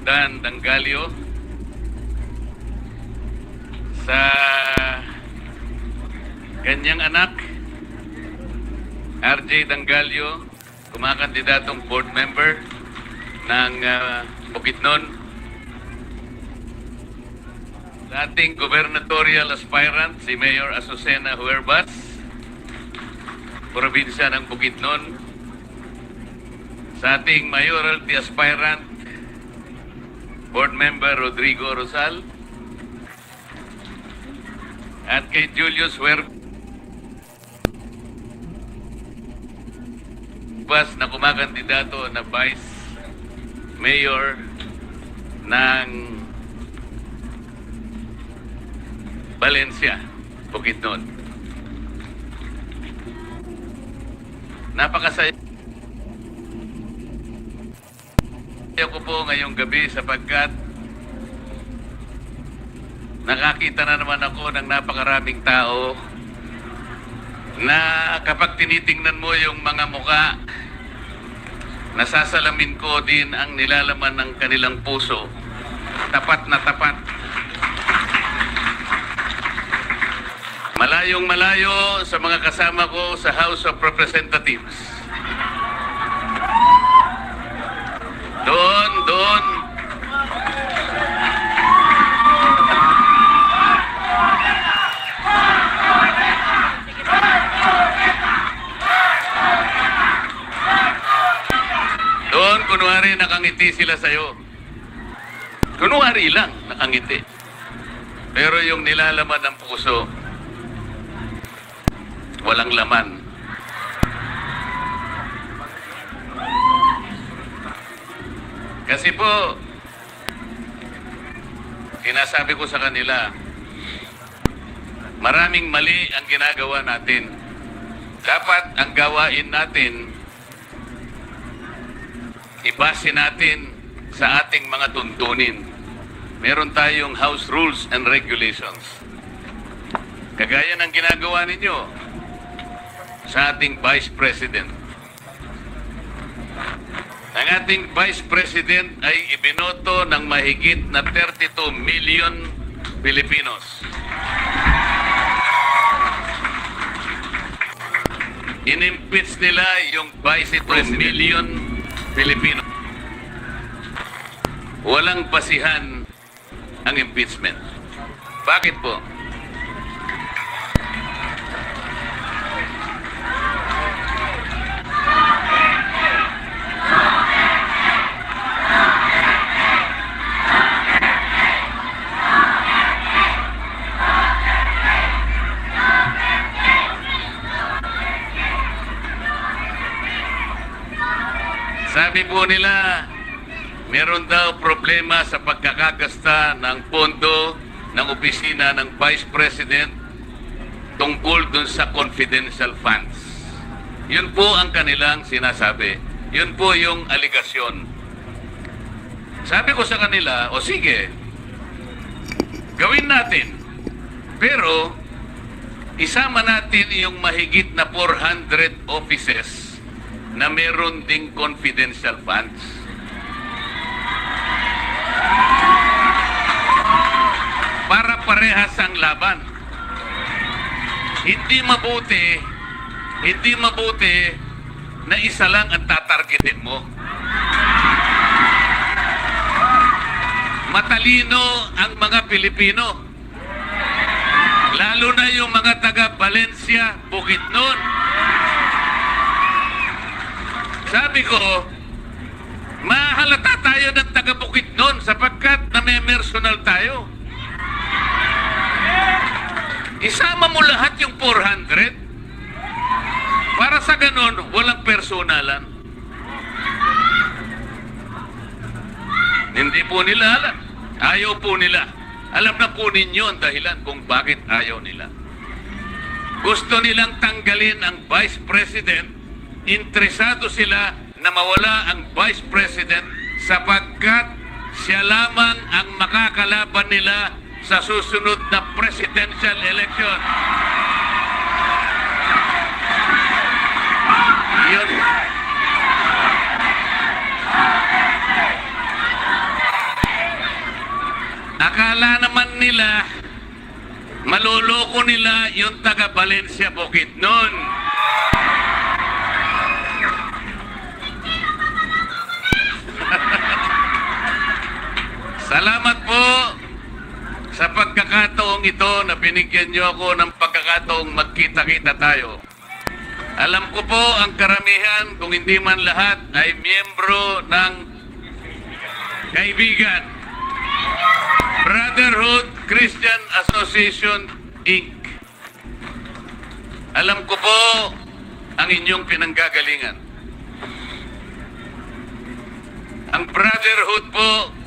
Dan Dangalio sa kanyang anak RJ Dangalio, kumakandidatong board member ng uh, Bukidnon. Sa ating gubernatorial aspirant, si Mayor Azucena Huerbas, probinsya ng Bukidnon. Sa ating mayoralty aspirant, Board Member Rodrigo Rosal at kay Julius Huerbas na kumakandidato na Vice Mayor ng Valencia, Bukidnon. Napakasaya ko po ngayong gabi sapagkat nakakita na naman ako ng napakaraming tao na kapag tinitingnan mo yung mga muka, nasasalamin ko din ang nilalaman ng kanilang puso. Tapat na tapat. Malayong malayo sa mga kasama ko sa House of Representatives. Doon, doon. Doon, kunwari nakangiti sila sa'yo. Kunwari lang, nakangiti. Pero yung nilalaman ng puso, walang laman. Kasi po, sinasabi ko sa kanila, maraming mali ang ginagawa natin. Dapat ang gawain natin, ibase natin sa ating mga tuntunin. Meron tayong House Rules and Regulations. Kagaya ng ginagawa ninyo sa ating Vice President. Ang ating Vice President ay ibinoto ng mahigit na 32 million Pilipinos. Inimpeach nila yung Vice President million Pilipino. Walang basihan ang impeachment. Bakit po? Sabi po nila, meron daw problema sa pagkakagasta ng pondo ng opisina ng Vice President tungkol dun sa confidential funds. Yun po ang kanilang sinasabi. Yun po yung aligasyon. Sabi ko sa kanila, o sige, gawin natin. Pero, isama natin yung mahigit na 400 offices na meron ding confidential funds. Para parehas ang laban. Hindi mabuti, hindi mabuti na isa lang ang tatargetin mo. Matalino ang mga Pilipino. Lalo na yung mga taga Valencia, Bukidnon. Sabi ko, mahalata tayo ng taga Bukidnon sapagkat namemersonal tayo. Isama mo lahat yung 400 para sa ganon, walang personalan. Hindi po nila alam. Ayaw po nila. Alam na po ninyo ang dahilan kung bakit ayaw nila. Gusto nilang tanggalin ang Vice President. Interesado sila na mawala ang Vice President sapagkat siya lamang ang makakalaban nila sa susunod na presidential election. Yun. Akala naman nila, maluloko nila yung taga Valencia Bukid Salamat po sa pagkakataong ito na binigyan niyo ako ng pagkakataong magkita-kita tayo. Alam ko po ang karamihan, kung hindi man lahat, ay miyembro ng kaibigan. Brotherhood Christian Association, Inc. Alam ko po ang inyong pinanggagalingan. Ang brotherhood po,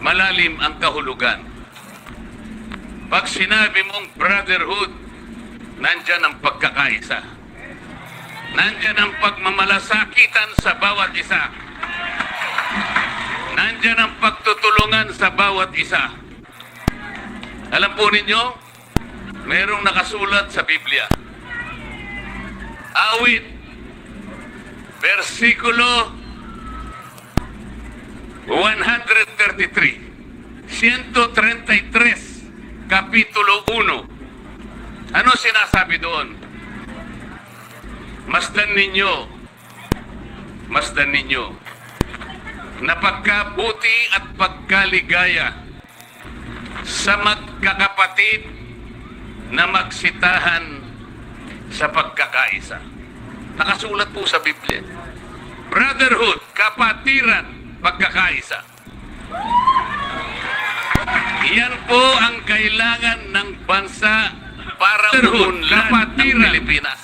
malalim ang kahulugan. Pag sinabi mong brotherhood, nandyan ang pagkakaisa. Nandyan ang pagmamalasakitan sa bawat isa. Nandyan ang pagtutulungan sa bawat isa. Alam po ninyo, merong nakasulat sa Biblia. Awit, versikulo 133. 133, Kapitulo 1. Ano sinasabi doon? Masdan ninyo, masdan ninyo, na pagkabuti at pagkaligaya sa magkakapatid na magsitahan sa pagkakaisa. Nakasulat po sa Biblia. Brotherhood, kapatiran, pagkakaisa. Yan po ang kailangan ng bansa para umunlad ang Pilipinas.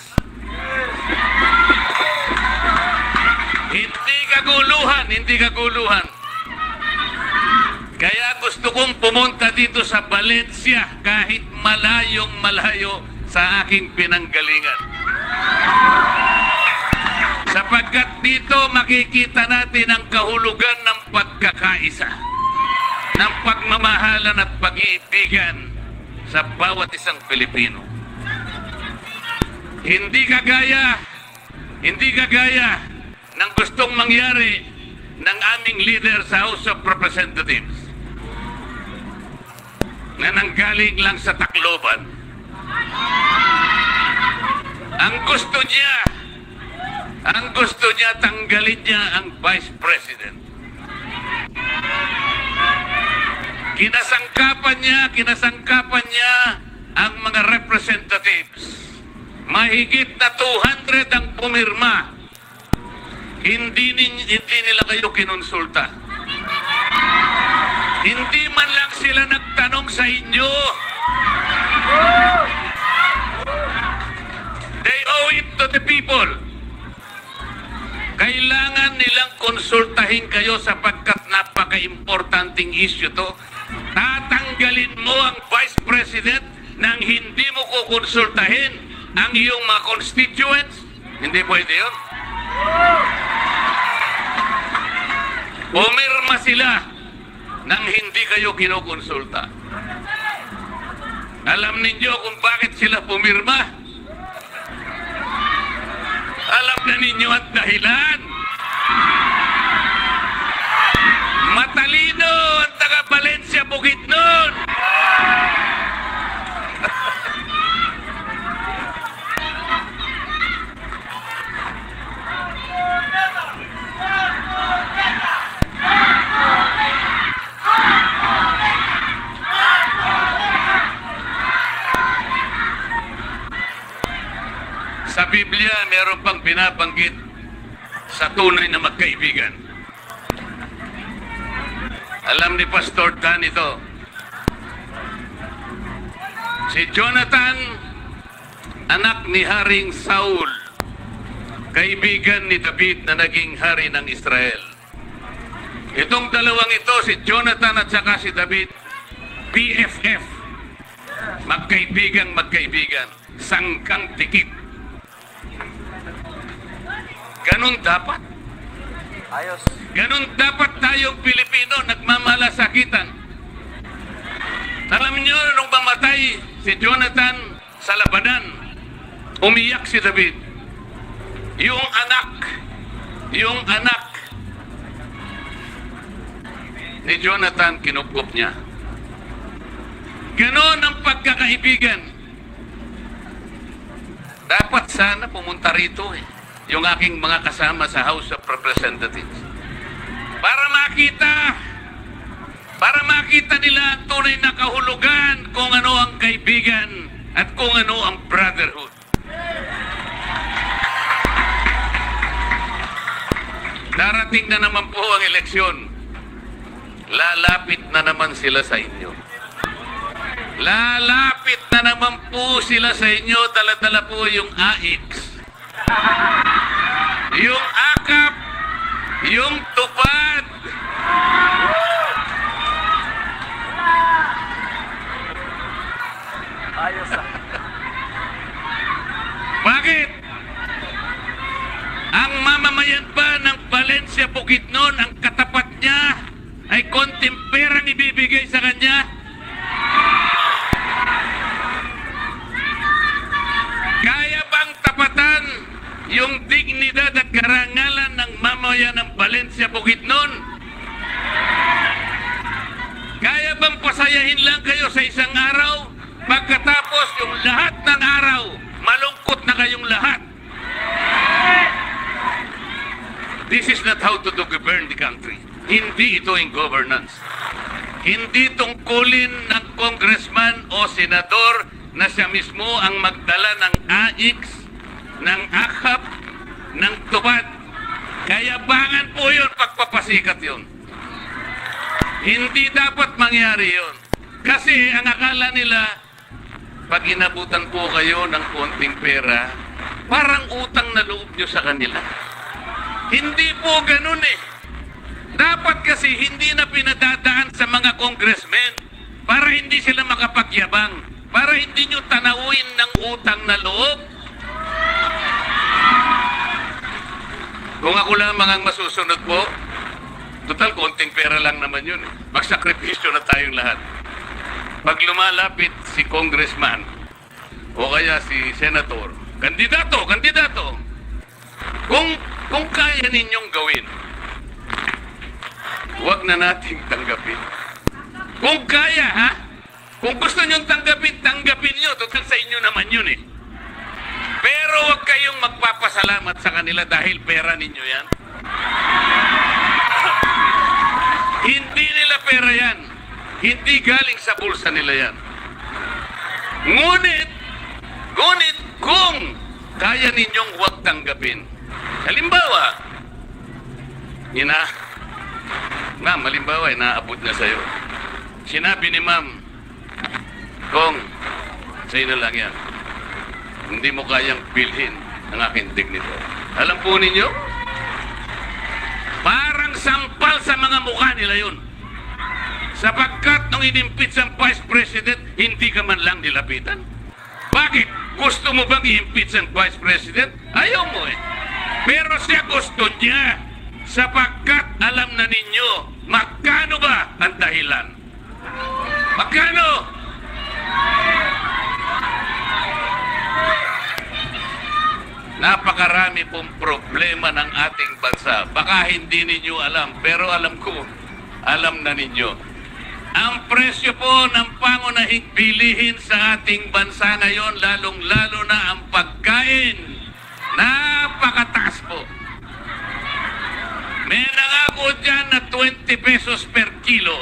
Hindi kaguluhan, hindi kaguluhan. Kaya gusto kong pumunta dito sa Valencia kahit malayong malayo sa aking pinanggalingan. Sapagkat dito makikita natin ang kahulugan ng pagkakaisa, ng pagmamahalan at pag-iibigan sa bawat isang Pilipino. Hindi kagaya, hindi kagaya ng gustong mangyari ng aming leader sa House of Representatives na nanggaling lang sa Tacloban. Ang gusto niya, ang gusto niya tanggalin niya ang Vice President. Kinasangkapan niya, kinasangkapan niya ang mga representatives. Mahigit na 200 ang pumirma. Hindi, hindi nila kayo kinonsulta. Hindi man lang sila nagtanong sa inyo. They owe it to the people. Konsultahin kayo sapagkat napaka-importanting issue to. Tatanggalin mo ang Vice President nang hindi mo kukonsultahin ang iyong mga constituents? Hindi pwede yun. Pumirma sila nang hindi kayo kinukonsulta. Alam ninyo kung bakit sila pumirma? Alam na ninyo at dahilan. Matalino ang taga Valencia Bukidnon. Sa Biblia, meron pang binabanggit sa tunay na magkaibigan. Alam ni Pastor Dan ito. Si Jonathan, anak ni Haring Saul, kaibigan ni David na naging hari ng Israel. Itong dalawang ito, si Jonathan at saka si David, BFF, magkaibigan, magkaibigan, sangkang dikit. Ganun dapat. Ayos. Ganun dapat tayong Pilipino nagmamalasakitan. Alam niyo, nung mamatay si Jonathan sa labanan, umiyak si David. Yung anak, yung anak ni Jonathan kinupkup niya. Ganon ang pagkakaibigan. Dapat sana pumunta rito eh, yung aking mga kasama sa House of Representatives. Para makita, para makita nila ang tunay na kahulugan kung ano ang kaibigan at kung ano ang brotherhood. Darating na naman po ang eleksyon. Lalapit na naman sila sa inyo. Lalapit na naman po sila sa inyo. Dala-dala po yung AX. Yung akap. Yung tupad. Ayos ah. Bakit? Ang mamamayan ba ng Valencia Bukidnon, ang katapat niya ay konting perang ibibigay sa kanya? Kaya bang tapatan yung dignidad at karangalan ng mamamayan ng Valencia Bukidnon? Kaya bang pasayahin lang kayo sa isang araw? Pagkatapos yung lahat ng araw, malungkot na kayong lahat. This is not how to do govern the country. Hindi ito in governance. Hindi tungkulin ng congressman o senador na siya mismo ang magdala ng AX, ng AKAP, ng tubad. Kayabangan po yun, pagpapasikat yun. Hindi dapat mangyari yun. Kasi ang akala nila, pag inabutan po kayo ng konting pera, parang utang na loob nyo sa kanila. Hindi po ganun eh. Dapat kasi hindi na pinadadaan sa mga congressmen para hindi sila makapagyabang, para hindi nyo tanawin ng utang na loob. Kung ako lamang ang masusunod po, total konting pera lang naman yun. Magsakripisyo na tayong lahat. Pag lumalapit si congressman o kaya si senator, kandidato, kandidato, kung kung kaya ninyong gawin, huwag na nating tanggapin. Kung kaya, ha? Kung gusto nyong tanggapin, tanggapin nyo. Total sa inyo naman yun eh. Pero huwag kayong magpapasalamat sa kanila dahil pera ninyo yan. Hindi nila pera yan. Hindi galing sa bulsa nila yan. Ngunit, ngunit kung kaya ninyong huwag tanggapin. Halimbawa, ina, ma'am, halimbawa, inaabot na sa'yo. Sinabi ni ma'am, Kong, sa'yo na lang yan. Hindi mo kayang bilhin ang aking dignity. Alam po ninyo, parang sampal sa mga mukha nila yun. Sapagkat nung inimpeach ang Vice President, hindi ka man lang nilapitan. Bakit? Gusto mo bang i-impeach Vice President? Ayaw mo eh. Pero siya gusto niya sapagkat alam na ninyo magkano ba ang dahilan. Magkano? Napakarami pong problema ng ating bansa. Baka hindi ninyo alam, pero alam ko, alam na ninyo. Ang presyo po ng pangunahing bilihin sa ating bansa ngayon, lalong-lalo na ang pagkain, napakataas po. May nangako dyan na 20 pesos per kilo.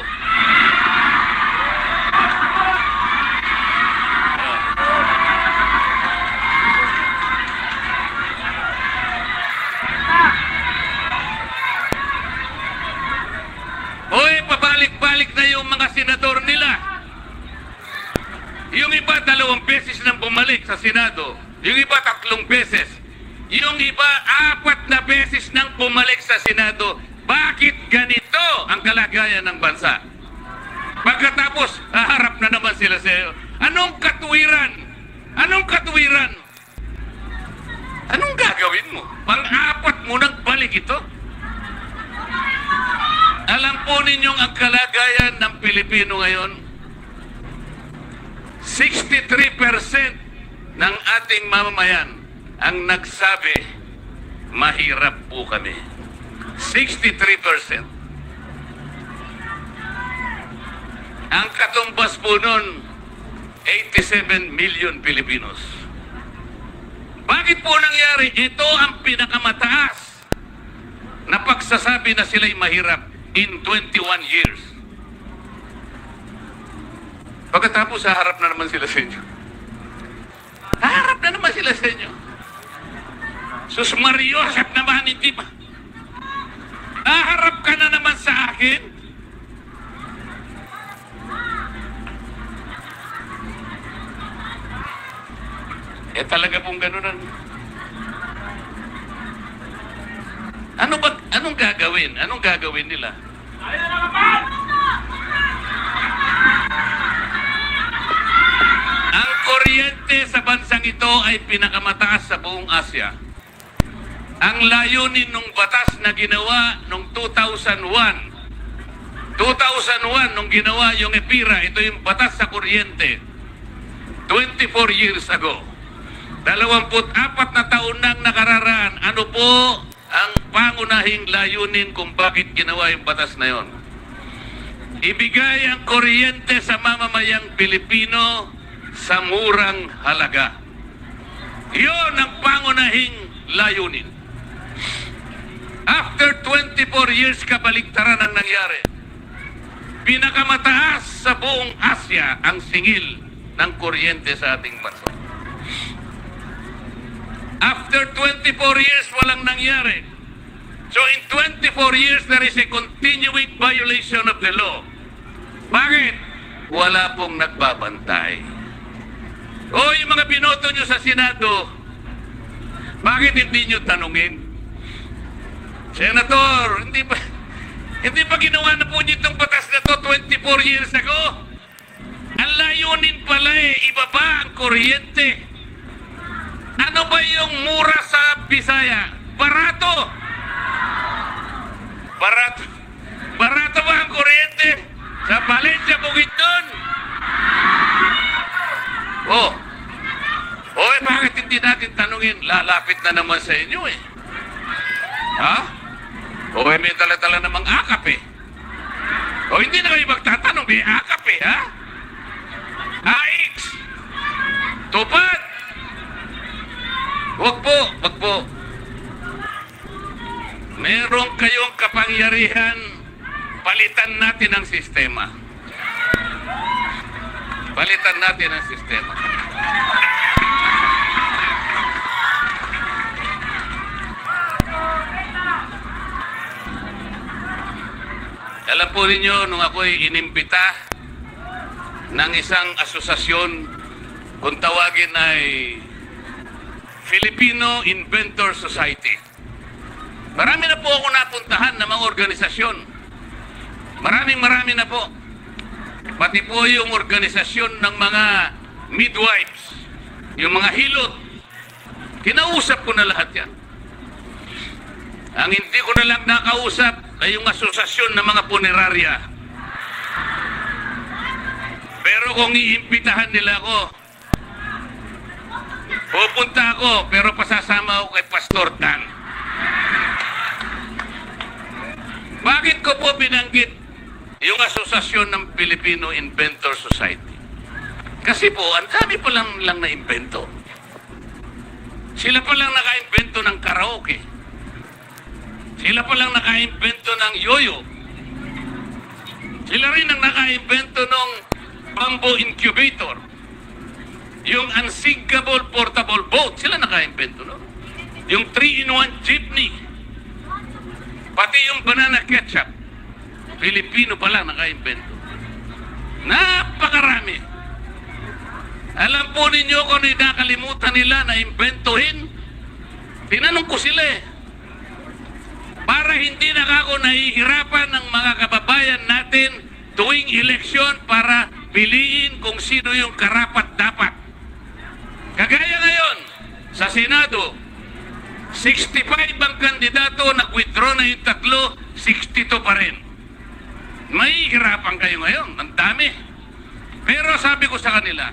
Senador nila. Yung iba dalawang beses nang bumalik sa Senado. Yung iba tatlong beses. Yung iba apat na beses nang bumalik sa Senado. Bakit ganito ang kalagayan ng bansa? Pagkatapos, haharap na naman sila sa iyo. Anong katuwiran? Anong katuwiran? Anong gagawin mo? Pang-apat mo nang balik ito? Alam po ninyong ang kalagayan ng Pilipino ngayon? 63% ng ating mamamayan ang nagsabi, mahirap po kami. 63%. Ang katumbas po nun, 87 million Filipinos. Bakit po nangyari? Ito ang pinakamataas na pagsasabi na sila'y mahirap in 21 years. Pagkatapos, haharap na naman sila sa inyo. Haharap na naman sila sa inyo. Sus Mariosep naman, hindi ba? Haharap ka na naman sa akin? Eh talaga pong ganunan. Ano ba, anong gagawin? Anong gagawin nila? Ang kuryente sa bansang ito ay pinakamataas sa buong Asya. Ang layunin ng batas na ginawa noong 2001, 2001 nung ginawa yung EPIRA, ito yung batas sa kuryente, 24 years ago. 24 na taon nang nakararaan, ano po ang pangunahing layunin kung bakit ginawa yung batas na yon? Ibigay ang kuryente sa mamamayang Pilipino sa murang halaga. Iyon ang pangunahing layunin. After 24 years kabaligtaran ang nangyari. Pinakamataas sa buong Asya ang singil ng kuryente sa ating bansa. After 24 years, walang nangyari. So in 24 years, there is a continuing violation of the law. Bakit? Wala pong nagbabantay. O yung mga binoto nyo sa Senado, bakit hindi nyo tanungin? Senator, hindi ba, hindi ba ginawa na po niyo itong batas na to 24 years ago? Ang layunin pala eh, ibaba ang kuryente. Ano ba yung mura sa Bisaya? Barato! Barato. Barato ba ang kuryente? Sa Valencia, Bukidnon? Oh. Oh, eh, bakit hindi natin tanungin? Lalapit na naman sa inyo eh. Ha? O eh, may dala-dala namang akap eh. O hindi na kayo magtatanong, may akap eh, ha? AX! Tupad! Huwag po, huwag po. Meron kayong kapangyarihan, palitan natin ang sistema. Palitan natin ang sistema. Alam po ninyo, nung ako'y inimbita ng isang asosasyon, kung tawagin ay Filipino Inventor Society. Marami na po ako napuntahan ng mga organisasyon. Maraming marami na po. Pati po yung organisasyon ng mga midwives, yung mga hilot. Kinausap ko na lahat yan. Ang hindi ko na lang nakausap ay yung asosasyon ng mga punerarya. Pero kung iimbitahan nila ako, pupunta ako pero pasasama ako kay Pastor Tan. Bakit ko po binanggit yung asosasyon ng Filipino Inventor Society? Kasi po, ang dami pa lang, lang na invento. Sila pa lang naka-invento ng karaoke. Sila pa lang naka-invento ng yoyo. Sila rin ang naka-invento ng bamboo incubator. Yung unsinkable portable boat, sila naka-invento no? Yung 3-in-1 jeepney. Pati yung banana ketchup. Filipino pa lang naka-invento. Napakarami. Alam po ninyo kung ano nakalimutan nila na imbentohin? Tinanong ko sila eh para hindi na ako nahihirapan ng mga kababayan natin tuwing eleksyon para piliin kung sino yung karapat dapat. Kagaya ngayon, sa Senado, 65 ang kandidato, nag-withdraw na yung tatlo, 62 pa rin. Mahihirapan kayo ngayon, ang dami. Pero sabi ko sa kanila,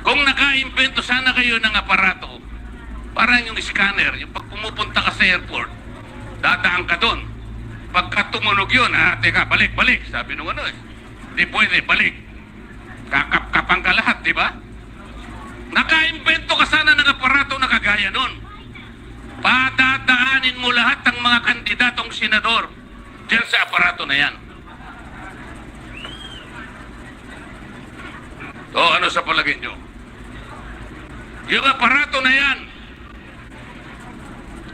kung naka-invento sana kayo ng aparato, parang yung scanner, yung pag pumupunta ka sa airport, dadaan ka doon. Pagka tumunog yun, ah, teka, balik, balik. Sabi nung ano eh. Hindi pwede, balik. kakapkapan ka lahat, di ba? Nakaimbento ka sana ng aparato na kagaya nun. Padadaanin mo lahat ng mga kandidatong senador dyan sa aparato na yan. O ano sa palagay nyo? Yung aparato na yan,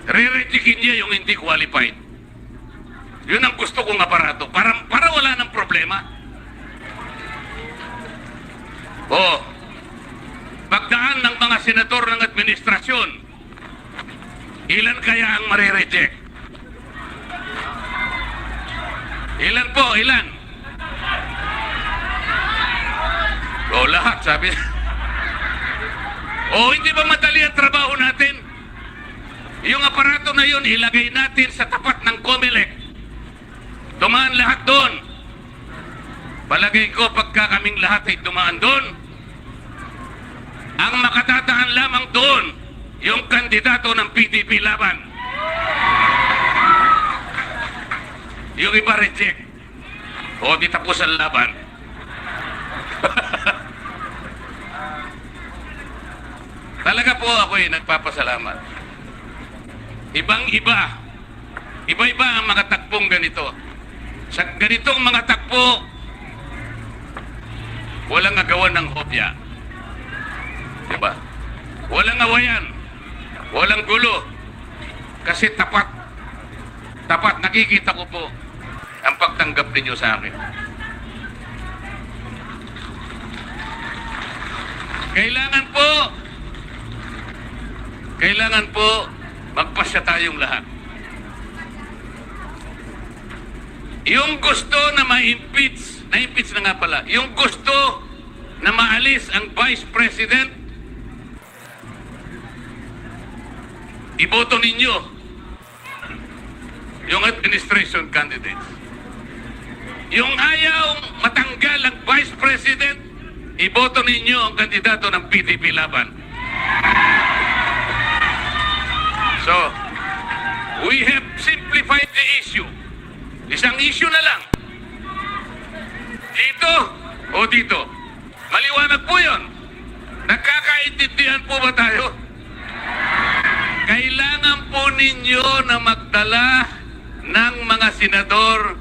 re-retikin niya yung hindi qualified. Yun ang gusto kong aparato. Para, para wala ng problema. O, pagdaan ng mga senador ng administrasyon, ilan kaya ang marireject? Ilan po, ilan? O, lahat, sabi. O, hindi ba madali ang trabaho natin? Yung aparato na yun, ilagay natin sa tapat ng COMELEC. Dumaan lahat doon. Palagay ko, pagka kaming lahat ay dumaan doon, ang makatataan lamang doon, yung kandidato ng PDP laban. Yung iba reject. O, di tapos ang laban. Talaga po ako eh, nagpapasalamat. Ibang-iba. Iba-iba ang mga takpong ganito. Sa ganitong mga takpo, walang agawan ng hopya. Diba? Walang awayan. Walang gulo. Kasi tapat. Tapat. Nakikita ko po ang pagtanggap ninyo sa akin. Kailangan po kailangan po magpasya tayong lahat. Yung gusto na ma-impeach, na-impeach na nga pala, yung gusto na maalis ang Vice President, iboto ninyo yung administration candidates. Yung ayaw matanggal ang Vice President, iboto ninyo ang kandidato ng PDP laban. Senador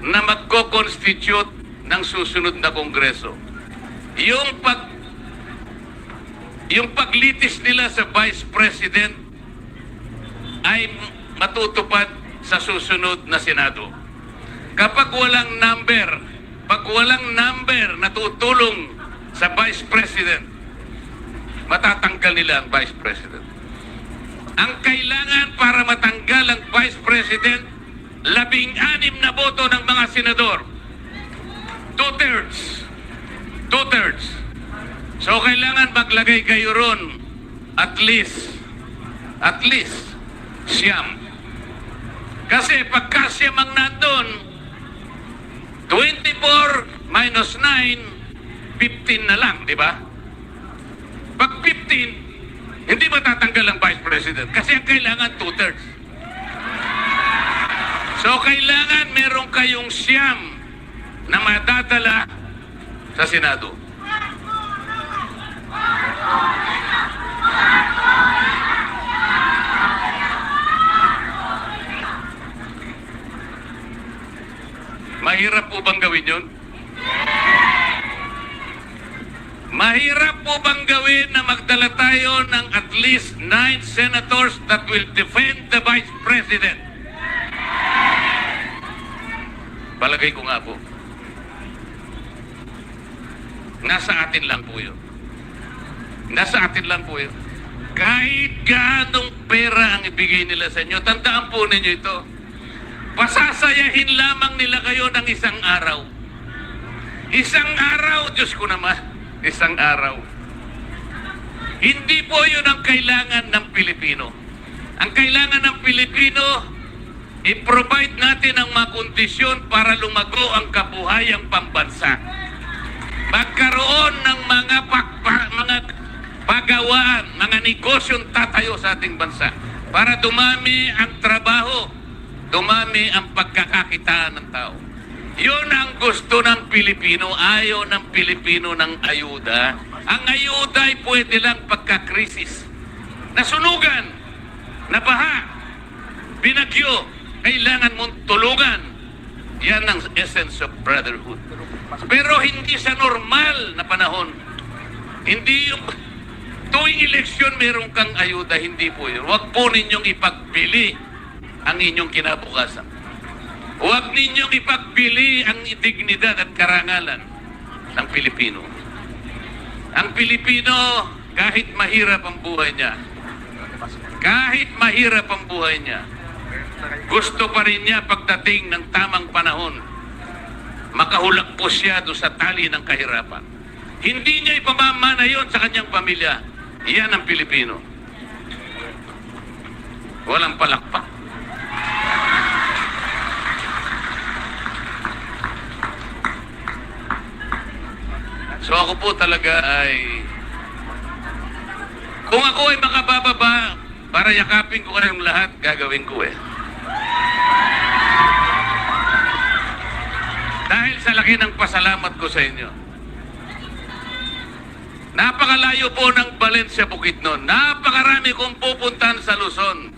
na magko-constitute ng susunod na kongreso. Yung pag yung paglitis nila sa Vice President ay matutupad sa susunod na Senado. Kapag walang number, pag walang number na tutulong sa Vice President, matatanggal nila ang Vice President. Ang kailangan para matanggal ang Vice President, labing-anim na boto ng mga senador. Two-thirds. Two-thirds. So kailangan maglagay kayo ron at least, at least, siyam. Kasi pagka siyam ang nandun, 24 minus 9, 15 na lang, di ba? Pag 15, hindi matatanggal ang Vice President kasi ang kailangan two-thirds. So kailangan meron kayong siyam na madadala sa Senado. Mahirap po bang gawin yun? Mahirap po bang gawin na magdala tayo ng at least nine senators that will defend the Vice President? Palagay ko nga po. Nasa atin lang po yun. Nasa atin lang po yun. Kahit gaanong pera ang ibigay nila sa inyo, tandaan po ninyo ito. Pasasayahin lamang nila kayo ng isang araw. Isang araw, Diyos ko naman, isang araw. Hindi po yun ang kailangan ng Pilipino. Ang kailangan ng Pilipino, i-provide natin ang mga kondisyon para lumago ang kabuhayang pambansa. Magkaroon ng mga, pagpa, mga pagawaan, mga negosyong tatayo sa ating bansa para dumami ang trabaho, dumami ang pagkakakitaan ng tao. Yun ang gusto ng Pilipino. Ayaw ng Pilipino ng ayuda. Ang ayuda ay pwede lang pagka-krisis. Nasunugan, nabaha, binagyo, kailangan mong tulungan. Yan ang essence of brotherhood. Pero hindi sa normal na panahon. Hindi yung tuwing eleksyon meron kang ayuda, hindi po yun. Huwag po ninyong ipagbili ang inyong kinabukasan. Huwag ninyong ipagbili ang dignidad at karangalan ng Pilipino. Ang Pilipino, kahit mahirap ang buhay niya, kahit mahirap ang buhay niya, gusto pa rin niya pagdating ng tamang panahon, makahulak po siya doon sa tali ng kahirapan. Hindi niya ipamamana yon sa kanyang pamilya. Iyan ang Pilipino. Walang palakpak. So ako po talaga ay kung ako ay makabababa para yakapin ko kayong lahat, gagawin ko eh. Dahil sa laki ng pasalamat ko sa inyo. Napakalayo po ng Valencia Bukidnon. Napakarami kong pupuntahan sa Luzon.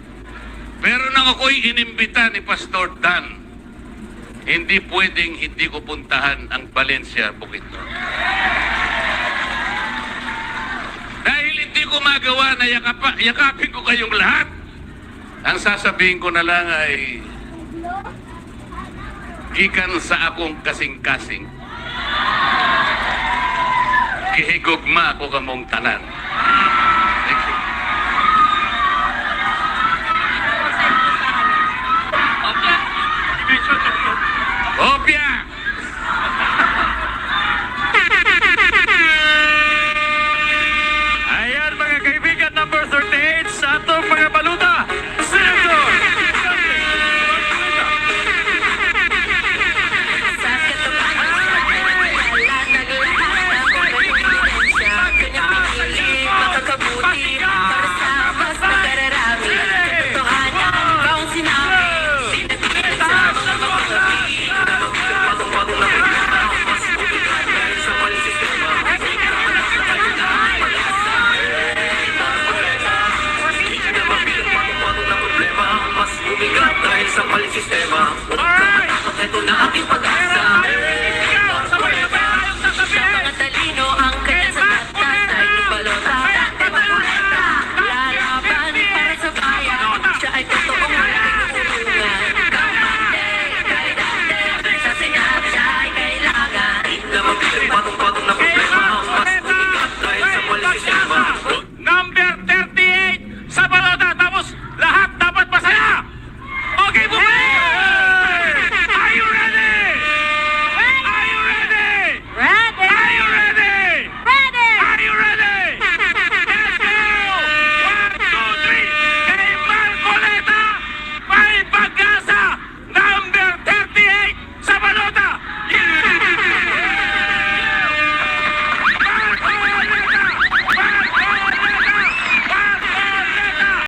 Pero nang ako'y inimbita ni Pastor Dan, hindi pwedeng hindi ko puntahan ang Valencia Bukidnon. Dahil hindi ko magawa na yakapa, yakapin ko kayong lahat. Ang sasabihin ko na lang ay gikan sa akong kasing-kasing. Gihigugma ako kamong tanan.